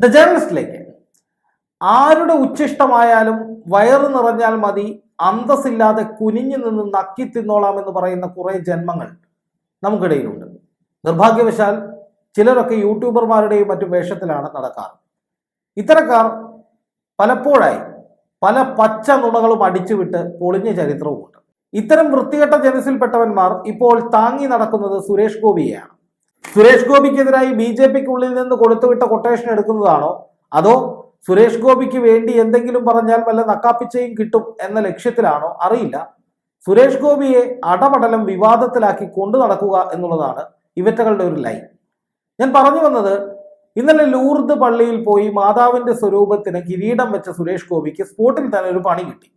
The ജേർണലിസ്റ്റിലേക്ക് ആരുടെ ഉച്ചിഷ്ടമായാലും വയറ് നിറഞ്ഞാൽ മതി അന്തസ്സില്ലാതെ കുനിഞ്ഞു നിന്ന് നക്കി തിന്നോളാം എന്ന് പറയുന്ന കുറെ ജന്മങ്ങൾ നമുക്കിടയിലുണ്ട്. നിർഭാഗ്യവശാൽ ചിലരൊക്കെ യൂട്യൂബർമാരുടെയും മറ്റും വേഷത്തിലാണ് നടക്കാറ്. ഇത്തരക്കാർ പലപ്പോഴായി പല പച്ച നുണകളും അടിച്ചുവിട്ട് പൊളിഞ്ഞ ചരിത്രവുമുണ്ട്. ഇത്തരം വൃത്തികെട്ട ജനസിൽപ്പെട്ടവന്മാർ ഇപ്പോൾ താങ്ങി നടക്കുന്നത് സുരേഷ് ഗോപിയെയാണ്. സുരേഷ് ഗോപിക്കെതിരായി ബി ജെ പിക്കുള്ളിൽ നിന്ന് കൊടുത്തുവിട്ട കൊട്ടേഷൻ എടുക്കുന്നതാണോ? അതോ സുരേഷ് ഗോപിക്ക് വേണ്ടി എന്തെങ്കിലും പറഞ്ഞാൽ വല്ല നക്കാപ്പിച്ചയും കിട്ടും എന്ന ലക്ഷ്യത്തിലാണോ? അറിയില്ല. സുരേഷ് ഗോപിയെ അടപടലം വിവാദത്തിലാക്കി കൊണ്ടു നടക്കുക എന്നുള്ളതാണ് ഇവറ്റകളുടെ ഒരു ലൈൻ. ഞാൻ പറഞ്ഞു വന്നത് ഇന്നലെ ലൂർദ് പള്ളിയിൽ പോയി മാതാവിന്റെ സ്വരൂപത്തിന് കിരീടം വെച്ച സുരേഷ് ഗോപിക്ക് സ്പോട്ടിൽ തന്നെ ഒരു പണി കിട്ടി.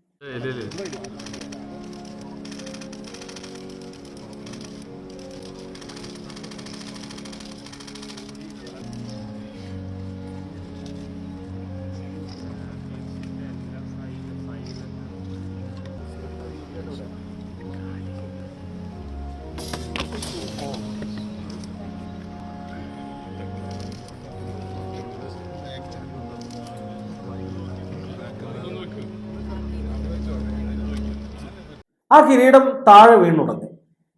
ആ കിരീടം താഴെ വീണുടങ്ങി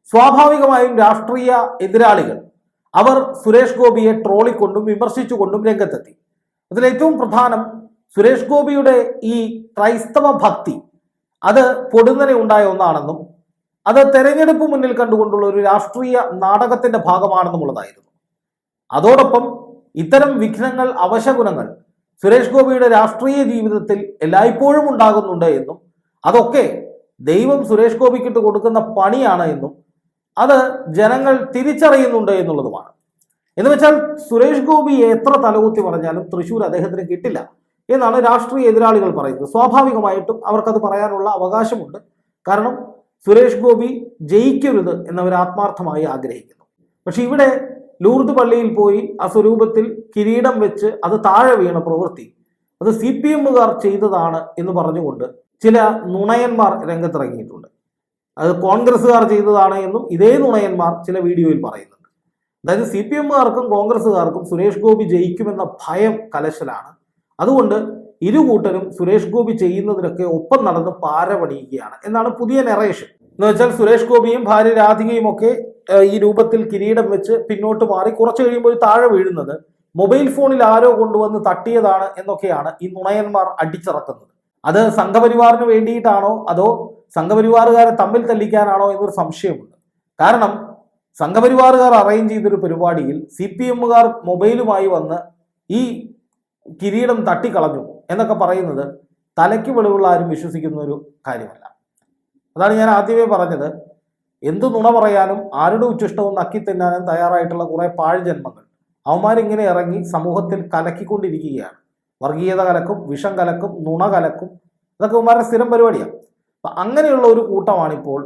സ്വാഭാവികമായും രാഷ്ട്രീയ എതിരാളികൾ അവർ സുരേഷ് ഗോപിയെ ട്രോളിക്കൊണ്ടും വിമർശിച്ചുകൊണ്ടും രംഗത്തെത്തി. അതിലേറ്റവും പ്രധാനം സുരേഷ് ഗോപിയുടെ ഈ ക്രൈസ്തവ ഭക്തി അത് പൊടുന്നനെ ഉണ്ടായ ഒന്നാണെന്നും അത് തെരഞ്ഞെടുപ്പ് മുന്നിൽ കണ്ടുകൊണ്ടുള്ള ഒരു രാഷ്ട്രീയ നാടകത്തിന്റെ ഭാഗമാണെന്നുമുള്ളതായിരുന്നു. അതോടൊപ്പം ഇത്തരം വിഘ്നങ്ങൾ അവശഗുണങ്ങൾ സുരേഷ് ഗോപിയുടെ രാഷ്ട്രീയ ജീവിതത്തിൽ എല്ലായ്പ്പോഴും ഉണ്ടാകുന്നുണ്ട് എന്നും അതൊക്കെ ദൈവം സുരേഷ് ഗോപിക്കിട്ട് കൊടുക്കുന്ന പണിയാണ് എന്നും അത് ജനങ്ങൾ തിരിച്ചറിയുന്നുണ്ട് എന്നുള്ളതുമാണ്. എന്ന് വെച്ചാൽ സുരേഷ് ഗോപി എത്ര തലകുത്തി പറഞ്ഞാലും തൃശ്ശൂർ അദ്ദേഹത്തിന് കിട്ടില്ല എന്നാണ് രാഷ്ട്രീയ എതിരാളികൾ പറയുന്നത്. സ്വാഭാവികമായിട്ടും അവർക്കത് പറയാനുള്ള അവകാശമുണ്ട്. കാരണം സുരേഷ് ഗോപി ജയിക്കരുത് എന്നവർ ആത്മാർത്ഥമായി ആഗ്രഹിക്കുന്നു. പക്ഷെ ഇവിടെ ലൂർദ് പള്ളിയിൽ പോയി ആ സ്വരൂപത്തിൽ കിരീടം വെച്ച് അത് താഴെ വീണ പ്രവൃത്തി അത് സി പി എമ്മുകാർ ചെയ്തതാണ് എന്ന് പറഞ്ഞുകൊണ്ട് ചില നുണയന്മാർ രംഗത്തിറങ്ങിയിട്ടുണ്ട്. അത് കോൺഗ്രസ്സുകാർ ചെയ്തതാണ് എന്നും ഇതേ നുണയന്മാർ ചില വീഡിയോയിൽ പറയുന്നുണ്ട്. അതായത് സി പി എമ്മുകാർക്കും കോൺഗ്രസ്സുകാർക്കും സുരേഷ് ഗോപി ജയിക്കുമെന്ന ഭയം കലശലാണ്. അതുകൊണ്ട് ഇരു കൂട്ടരും സുരേഷ് ഗോപി ചെയ്യുന്നതിനൊക്കെ ഒപ്പം നടന്ന് പാരപണിയുകയാണ് എന്നാണ് പുതിയ നെറേഷൻ എന്ന് വെച്ചാൽ സുരേഷ് ഗോപിയും ഭാര്യ രാധികയും ഒക്കെ ഈ രൂപത്തിൽ കിരീടം വെച്ച് പിന്നോട്ട് മാറി കുറച്ച് കഴിയുമ്പോൾ താഴെ വീഴുന്നത് മൊബൈൽ ഫോണിൽ ആരോ കൊണ്ടുവന്ന് തട്ടിയതാണ് എന്നൊക്കെയാണ് ഈ നുണയന്മാർ അടിച്ചിറക്കുന്നത്. അത് സംഘപരിവാറിന് വേണ്ടിയിട്ടാണോ? അതോ സംഘപരിവാറുകാരെ തമ്മിൽ തല്ലിക്കാനാണോ എന്നൊരു സംശയമുണ്ട്. കാരണം സംഘപരിവാറുകാർ അറേഞ്ച് ചെയ്തൊരു പരിപാടിയിൽ സി പി എമ്മുകാർ മൊബൈലുമായി വന്ന് ഈ കിരീടം തട്ടിക്കളഞ്ഞു എന്നൊക്കെ പറയുന്നത് തലയ്ക്ക് വെളിവുള്ള ആരും വിശ്വസിക്കുന്ന ഒരു കാര്യമല്ല. അതാണ് ഞാൻ ആദ്യമേ പറഞ്ഞത്. എന്ത് നുണ പറയാനും ആരുടെ ഉച്ചിഷ്ടവും നക്കി തിന്നാനും തയ്യാറായിട്ടുള്ള കുറെ പാഴ്ജന്മങ്ങൾ അവന്മാരിങ്ങനെ ഇറങ്ങി സമൂഹത്തിൽ കലക്കിക്കൊണ്ടിരിക്കുകയാണ്. വർഗീയത കലക്കും വിഷം കലക്കും നുണ കലക്കും ഇതൊക്കെ അവന്മാരുടെ സ്ഥിരം പരിപാടിയാണ് അപ്പൊ അങ്ങനെയുള്ള ഒരു കൂട്ടമാണിപ്പോൾ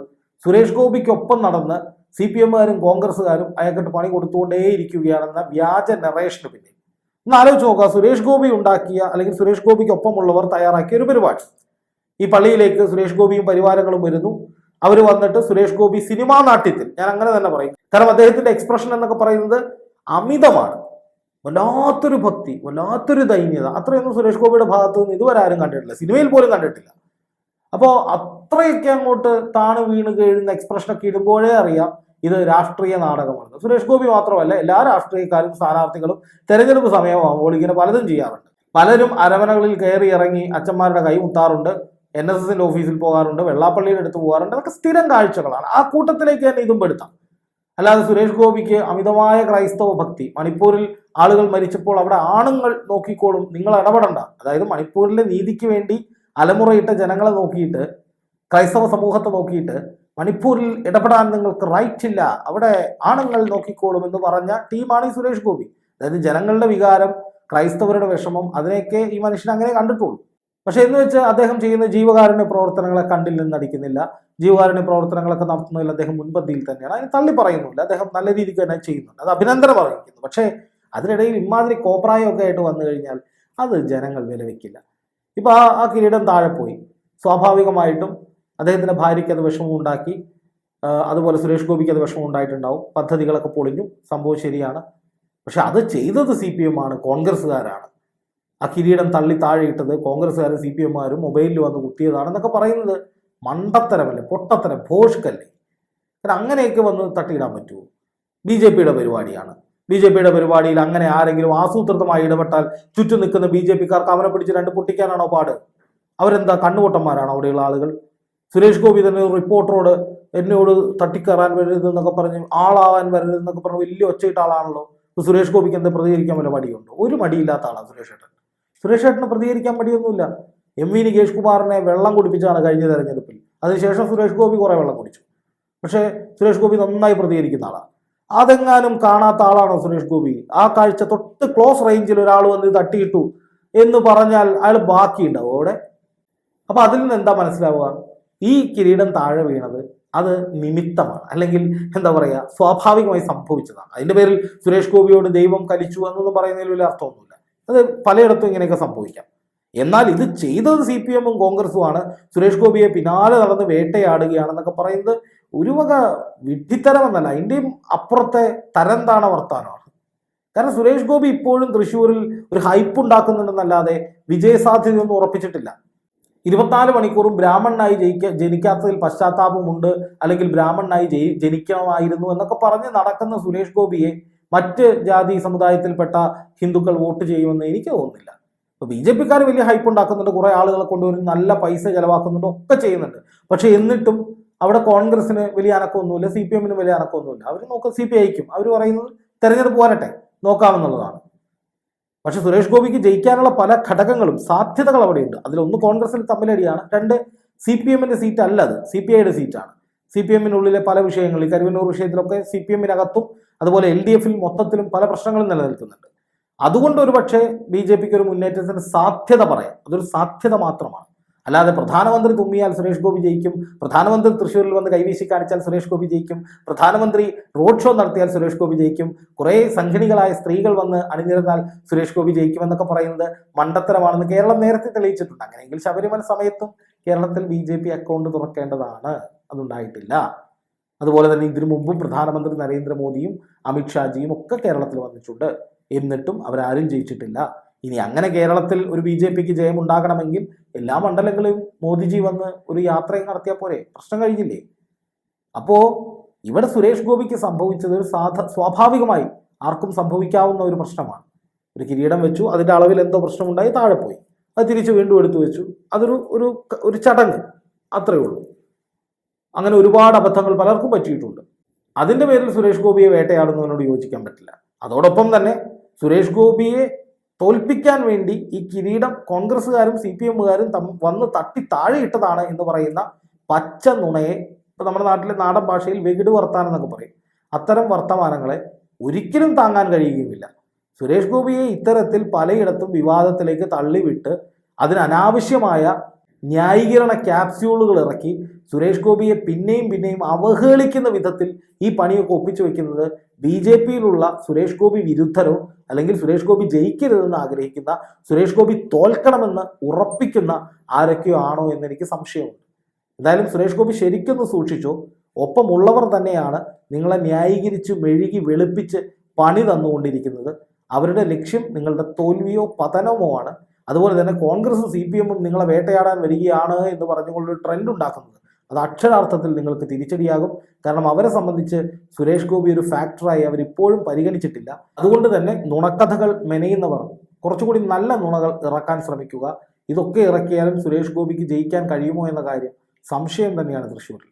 സുരേഷ് ഗോപിക്കൊപ്പം നടന്ന് സി പി എമ്മുകാരും കോൺഗ്രസ്സുകാരും അയാൾക്കിട്ട് പണി കൊടുത്തുകൊണ്ടേയിരിക്കുകയാണെന്ന വ്യാജ നറേഷന് പിന്നെ ഒന്ന് ആലോചിച്ച് നോക്കുക. സുരേഷ് ഗോപി ഉണ്ടാക്കിയ അല്ലെങ്കിൽ സുരേഷ് ഗോപിക്കൊപ്പമുള്ളവർ തയ്യാറാക്കിയ ഒരു പരിപാടി. ഈ പള്ളിയിലേക്ക് സുരേഷ് ഗോപിയും പരിവാരങ്ങളും വരുന്നു. അവർ വന്നിട്ട് സുരേഷ് ഗോപി സിനിമാ നാട്യത്തിൽ ഞാൻ അങ്ങനെ തന്നെ പറയും. കാരണം അദ്ദേഹത്തിന്റെ എക്സ്പ്രഷൻ എന്നൊക്കെ പറയുന്നത് അമിതമാണ്. വല്ലാത്തൊരു ഭക്തി വല്ലാത്തൊരു ദൈന്യത. അത്രയൊന്നും സുരേഷ് ഗോപിയുടെ ഭാഗത്തു നിന്ന് ഇതുവരെ ആരും കണ്ടിട്ടില്ല. സിനിമയിൽ പോലും കണ്ടിട്ടില്ല. അപ്പോൾ അത്രയൊക്കെ അങ്ങോട്ട് താണു വീണ് കഴിയുന്ന എക്സ്പ്രഷനൊക്കെ ഇടുമ്പോഴേ അറിയാം ഇത് രാഷ്ട്രീയ നാടകമാണ്. സുരേഷ് ഗോപി മാത്രമല്ല എല്ലാ രാഷ്ട്രീയക്കാരും സ്ഥാനാർത്ഥികളും തെരഞ്ഞെടുപ്പ് സമയമാകുമ്പോൾ ഇങ്ങനെ പലതും ചെയ്യാറുണ്ട്. പലരും അരമനകളിൽ കയറി ഇറങ്ങി അച്ഛന്മാരുടെ കൈ മുത്താറുണ്ട് എൻ എസ് എസിന്റെ ഓഫീസിൽ പോകാറുണ്ട് വെള്ളാപ്പള്ളിയുടെ അടുത്ത് പോകാറുണ്ട്. അതൊക്കെ സ്ഥിരം കാഴ്ചകളാണ്. ആ കൂട്ടത്തിലേക്ക് തന്നെ ഇതും പെടുത്താം. അല്ലാതെ സുരേഷ് ഗോപിക്ക് അമിതമായ ക്രൈസ്തവ ഭക്തി. മണിപ്പൂരിൽ ആളുകൾ മരിച്ചപ്പോൾ അവിടെ ആണുങ്ങൾ നോക്കിക്കോളും. നിങ്ങൾ ഇടപെടണ്ട. അതായത് മണിപ്പൂരിലെ നീതിക്ക് വേണ്ടി അലമുറയിട്ട ജനങ്ങളെ നോക്കിയിട്ട് ക്രൈസ്തവ സമൂഹത്തെ നോക്കിയിട്ട് മണിപ്പൂരിൽ ഇടപെടാൻ നിങ്ങൾക്ക് റൈറ്റ് ഇല്ല. അവിടെ ആണുങ്ങൾ നോക്കിക്കോളും എന്ന് പറഞ്ഞ ടീമാണ് ഈ സുരേഷ് ഗോപി. അതായത് ജനങ്ങളുടെ വികാരം ക്രൈസ്തവരുടെ വിഷമം അതിനെയൊക്കെ ഈ മനുഷ്യൻ അങ്ങനെ കണ്ടിട്ടുള്ളൂ. പക്ഷെ എന്ന് വെച്ച് അദ്ദേഹം ചെയ്യുന്ന ജീവകാരുണ്യ പ്രവർത്തനങ്ങളെ കണ്ടിൽ നിന്നടിക്കുന്നില്ല ജീവകാരുണ്യ പ്രവർത്തനങ്ങളൊക്കെ നടത്തുന്നതിൽ അദ്ദേഹം മുൻപന്തിയിൽ തന്നെയാണ്. അതിന് തള്ളി പറയുന്നില്ല അദ്ദേഹം നല്ല രീതിക്ക് തന്നെ ചെയ്യുന്നുണ്ട്. അത് അഭിനന്ദനം അറിയിക്കുന്നു. പക്ഷേ അതിനിടയിൽ ഇമാതിരി കോപ്രായമൊക്കെ ആയിട്ട് വന്നു കഴിഞ്ഞാൽ അത് ജനങ്ങൾ വിലവെക്കില്ല ഇപ്പൊ ആ ആ കിരീടം താഴെ പോയി. സ്വാഭാവികമായിട്ടും അദ്ദേഹത്തിന്റെ ഭാര്യയ്ക്ക് അത് വിഷമം ഉണ്ടാക്കി. അതുപോലെ സുരേഷ് ഗോപിക്ക് അത് വിഷമം ഉണ്ടായിട്ടുണ്ടാവും. പദ്ധതികളൊക്കെ പൊളിഞ്ഞു. സംഭവം ശരിയാണ്. പക്ഷെ അത് ചെയ്തത് സി പി എം ആണ്. കോൺഗ്രസ്സുകാരാണ്. ആ കിരീടം തള്ളി താഴെയിട്ടത് കോൺഗ്രസ്സുകാരും സി പി എമ്മാരും മൊബൈലിൽ വന്ന് കുത്തിയതാണെന്നൊക്കെ പറയുന്നത്. മണ്ടത്തരമല്ലേ പൊട്ടത്തരം ഭോഷ്കല്ലേ. കാരണം അങ്ങനെയൊക്കെ വന്ന് തട്ടിയിടാൻ പറ്റുമോ? ബി ജെ പിയുടെ പരിപാടിയാണ്. ബി ജെ പിയുടെ പരിപാടിയിൽ അങ്ങനെ ആരെങ്കിലും ആസൂത്രിതമായി ഇടപെട്ടാൽ ചുറ്റും നിൽക്കുന്ന ബി ജെ പിക്കാർക്ക് അവനെ പിടിച്ച് രണ്ട് പൊട്ടിക്കാനാണോ പാട്? അവരെന്താ കണ്ണുപൊട്ടന്മാരാണോ അവിടെയുള്ള ആളുകൾ? സുരേഷ് ഗോപി തന്നെ ഒരു റിപ്പോർട്ടറോട് എന്നോട് തട്ടിക്കയറാൻ വരരുതെന്നൊക്കെ പറഞ്ഞ് ആളാവാൻ വരരുതെന്നൊക്കെ പറഞ്ഞ് വലിയ ഒച്ചയിട്ട ആളാണല്ലോ. സുരേഷ് ഗോപിക്ക് എന്താ പ്രതികരിക്കാൻ വല്ല മടിയുണ്ടോ? ഒരു മടിയില്ലാത്ത ആളാണ് സുരേഷ് ഏട്ടൻ സുരേഷ് ഏട്ടന് പ്രതികരിക്കാൻ മടിയൊന്നുമില്ല. എം വി നികേഷ് കുമാറിനെ വെള്ളം കുടിപ്പിച്ചാണ് കഴിഞ്ഞ തെരഞ്ഞെടുപ്പിൽ. അതിനുശേഷം സുരേഷ് ഗോപി കുറേ വെള്ളം കുടിച്ചു. പക്ഷേ സുരേഷ് ഗോപി നന്നായി പ്രതികരിക്കുന്ന ആളാണ് അതെങ്ങാനും കാണാത്ത ആളാണോ സുരേഷ് ഗോപി? ആ കാഴ്ച തൊട്ട് ക്ലോസ് റേഞ്ചിൽ ഒരാൾ വന്ന് തട്ടിയിട്ടു എന്ന് പറഞ്ഞാൽ അയാൾ ബാക്കിയുണ്ടാവും അവിടെ. അപ്പൊ അതിൽ നിന്ന് എന്താ മനസ്സിലാവുക? ഈ കിരീടം താഴെ വീണത് അത് നിമിത്തമാണ്. അല്ലെങ്കിൽ എന്താ പറയുക സ്വാഭാവികമായി സംഭവിച്ചതാണ്. അതിന്റെ പേരിൽ സുരേഷ് ഗോപിയോട് ദൈവം കലിച്ചു എന്നൊന്നും പറയുന്നതിൽ വലിയ അർത്ഥമൊന്നുമില്ല. അത് പലയിടത്തും ഇങ്ങനെയൊക്കെ സംഭവിക്കാം. എന്നാൽ ഇത് ചെയ്തത് സി പി എമ്മും കോൺഗ്രസുമാണ്. സുരേഷ് ഗോപിയെ പിന്നാലെ നടന്ന് വേട്ടയാടുകയാണെന്നൊക്കെ പറയുന്നത് ഒരു വക വിഡ്ഢിത്തരമെന്നല്ല അതിന്റെയും അപ്പുറത്തെ തരം വർത്താനമാണ്. കാരണം സുരേഷ് ഗോപി ഇപ്പോഴും തൃശ്ശൂരിൽ ഒരു ഹൈപ്പ് ഉണ്ടാക്കുന്നുണ്ടെന്നല്ലാതെ വിജയസാധ്യതയൊന്നും ഉറപ്പിച്ചിട്ടില്ല. ഇരുപത്തിനാല് മണിക്കൂറും ബ്രാഹ്മണനായി ജയിക്ക ജനിക്കാത്തതിൽ പശ്ചാത്താപമുണ്ട് അല്ലെങ്കിൽ ബ്രാഹ്മണനായി ജയി ജനിക്കണമായിരുന്നു എന്നൊക്കെ പറഞ്ഞ് നടക്കുന്ന സുരേഷ് ഗോപിയെ മറ്റ് ജാതി സമുദായത്തിൽപ്പെട്ട ഹിന്ദുക്കൾ വോട്ട് ചെയ്യുമെന്ന് എനിക്ക് തോന്നുന്നില്ല. ഇപ്പൊ ബി ജെ പിക്കാർ വലിയ ഹൈപ്പ് ഉണ്ടാക്കുന്നുണ്ട്. കുറെ ആളുകളെ കൊണ്ടുവരും നല്ല പൈസ ചെലവാക്കുന്നുണ്ട്. ഒക്കെ ചെയ്യുന്നുണ്ട്. പക്ഷെ എന്നിട്ടും അവിടെ കോൺഗ്രസിന് വലിയ അനക്കമൊന്നുമില്ല. സി പി എമ്മിന് വലിയ അനക്കമൊന്നുമില്ല. അവർ നോക്ക സി പി ഐക്കും. അവർ പറയുന്നത് തെരഞ്ഞെടുപ്പ് പോരട്ടെ. നോക്കാമെന്നുള്ളതാണ്. പക്ഷെ സുരേഷ് ഗോപിക്ക് ജയിക്കാനുള്ള പല ഘടകങ്ങളും സാധ്യതകൾ അവിടെയുണ്ട്. അതിലൊന്ന് കോൺഗ്രസിന് തമ്മിലടിയാണ്. രണ്ട് സി പി എമ്മിന്റെ സീറ്റ് അല്ല അത്. സി പി ഐയുടെ സീറ്റാണ് സി പി എമ്മിനുള്ളിലെ പല വിഷയങ്ങളിൽ കരുവന്നൂർ വിഷയത്തിലൊക്കെ സി പി എമ്മിനകത്തും അതുപോലെ എൽ ഡി എഫിൽ മൊത്തത്തിലും പല പ്രശ്നങ്ങളും നിലനിൽക്കുന്നുണ്ട്. അതുകൊണ്ട് ഒരു പക്ഷേ ബി ജെ പിക്ക് ഒരു മുന്നേറ്റത്തിന് സാധ്യത പറയാം. അതൊരു സാധ്യത മാത്രമാണ്. അല്ലാതെ പ്രധാനമന്ത്രി തുമ്മിയാൽ സുരേഷ് ഗോപി ജയിക്കും പ്രധാനമന്ത്രി തൃശ്ശൂരിൽ വന്ന് കൈവീശി കാണിച്ചാൽ സുരേഷ് ഗോപി ജയിക്കും പ്രധാനമന്ത്രി റോഡ് ഷോ നടത്തിയാൽ സുരേഷ് ഗോപി ജയിക്കും കുറേ സംഘടികളായ സ്ത്രീകൾ വന്ന് അണിനിരന്നാൽ സുരേഷ് ഗോപി ജയിക്കും എന്നൊക്കെ പറയുന്നത് മണ്ടത്തരമാണെന്ന് കേരളം നേരത്തെ തെളിയിച്ചിട്ടുണ്ട്. അങ്ങനെയെങ്കിൽ ശബരിമല സമയത്തും കേരളത്തിൽ ബി അക്കൗണ്ട് തുറക്കേണ്ടതാണ്. അതുണ്ടായിട്ടില്ല. അതുപോലെ തന്നെ ഇതിനു മുമ്പും പ്രധാനമന്ത്രി നരേന്ദ്രമോദിയും അമിത്ഷാജിയും ഒക്കെ കേരളത്തിൽ വന്നിട്ടുണ്ട്. എന്നിട്ടും അവരാരും ജയിച്ചിട്ടില്ല. ഇനി അങ്ങനെ കേരളത്തിൽ ഒരു ബി ജെ പിക്ക് ജയമുണ്ടാകണമെങ്കിൽ എല്ലാ മണ്ഡലങ്ങളിലും മോദിജി വന്ന് ഒരു യാത്രയും നടത്തിയാൽ പോരെ? പ്രശ്നം കഴിഞ്ഞില്ലേ? അപ്പോ ഇവിടെ സുരേഷ് ഗോപിക്ക് സംഭവിച്ചത് ഒരു സാധ സ്വാഭാവികമായി ആർക്കും സംഭവിക്കാവുന്ന ഒരു പ്രശ്നമാണ്. ഒരു കിരീടം വെച്ചു അതിന്റെ അളവിൽ എന്തോ പ്രശ്നമുണ്ടായി താഴെ പോയി. അത് തിരിച്ച് വീണ്ടും എടുത്തു വെച്ചു. അതൊരു ഒരു ഒരു ചടങ്ങ്. അത്രയേ ഉള്ളൂ. അങ്ങനെ ഒരുപാട് അബദ്ധങ്ങൾ പലർക്കും പറ്റിയിട്ടുണ്ട്. അതിന്റെ പേരിൽ സുരേഷ് ഗോപിയെ വേട്ടയാടുന്നതിനോട് യോജിക്കാൻ പറ്റില്ല. അതോടൊപ്പം തന്നെ സുരേഷ് ഗോപിയെ തോൽപ്പിക്കാൻ വേണ്ടി ഈ കിരീടം കോൺഗ്രസ്സുകാരും സി പി എമ്മുകാരും വന്ന് തട്ടി താഴെയിട്ടതാണ് എന്ന് പറയുന്ന പച്ച നുണയെ ഇപ്പം നമ്മുടെ നാട്ടിലെ നാടൻ ഭാഷയിൽ വെകിട് വർത്താനം എന്നൊക്കെ പറയും. അത്തരം വർത്തമാനങ്ങളെ ഒരിക്കലും താങ്ങാൻ കഴിയുകയുമില്ല. സുരേഷ് ഗോപിയെ ഇത്തരത്തിൽ പലയിടത്തും വിവാദത്തിലേക്ക് തള്ളിവിട്ട് അതിന് അനാവശ്യമായ ന്യായീകരണ ക്യാപ്സ്യൂളുകൾ ഇറക്കി സുരേഷ് ഗോപിയെ പിന്നെയും പിന്നെയും അവഹേളിക്കുന്ന വിധത്തിൽ ഈ പണിയൊക്കെ ഒപ്പിച്ചു വെക്കുന്നത് ബി ജെ പിയിലുള്ള സുരേഷ് ഗോപി വിരുദ്ധരോ അല്ലെങ്കിൽ സുരേഷ് ഗോപി ജയിക്കരുതെന്ന് ആഗ്രഹിക്കുന്ന സുരേഷ് ഗോപി തോൽക്കണമെന്ന് ഉറപ്പിക്കുന്ന ആരൊക്കെയോ ആണോ എന്ന് എനിക്ക് സംശയമുണ്ട്. എന്തായാലും സുരേഷ് ഗോപി ശരിക്കൊന്ന് സൂക്ഷിച്ചു. ഒപ്പമുള്ളവർ തന്നെയാണ് നിങ്ങളെ ന്യായീകരിച്ച് മെഴുകി വെളുപ്പിച്ച് പണി തന്നുകൊണ്ടിരിക്കുന്നത്. അവരുടെ ലക്ഷ്യം നിങ്ങളുടെ തോൽവിയോ പതനമോ ആണ്. അതുപോലെ തന്നെ കോൺഗ്രസും സി പി എമ്മും നിങ്ങളെ വേട്ടയാടാൻ വരികയാണ് എന്ന് പറഞ്ഞുകൊണ്ടൊരു ട്രെൻഡ് ഉണ്ടാക്കുന്നത്. അത് അക്ഷരാർത്ഥത്തിൽ നിങ്ങൾക്ക് തിരിച്ചടിയാകും. കാരണം അവരെ സംബന്ധിച്ച് സുരേഷ് ഗോപി ഒരു ഫാക്ടറായി അവരിപ്പോഴും പരിഗണിച്ചിട്ടില്ല. അതുകൊണ്ട് തന്നെ നുണക്കഥകൾ മെനയുന്നവർ കുറച്ചുകൂടി നല്ല നുണകൾ ഇറക്കാൻ ശ്രമിക്കുക. ഇതൊക്കെ ഇറക്കിയാലും സുരേഷ് ഗോപിക്ക് ജയിക്കാൻ കഴിയുമോ എന്ന കാര്യം സംശയം തന്നെയാണ് തൃശ്ശൂരിൽ.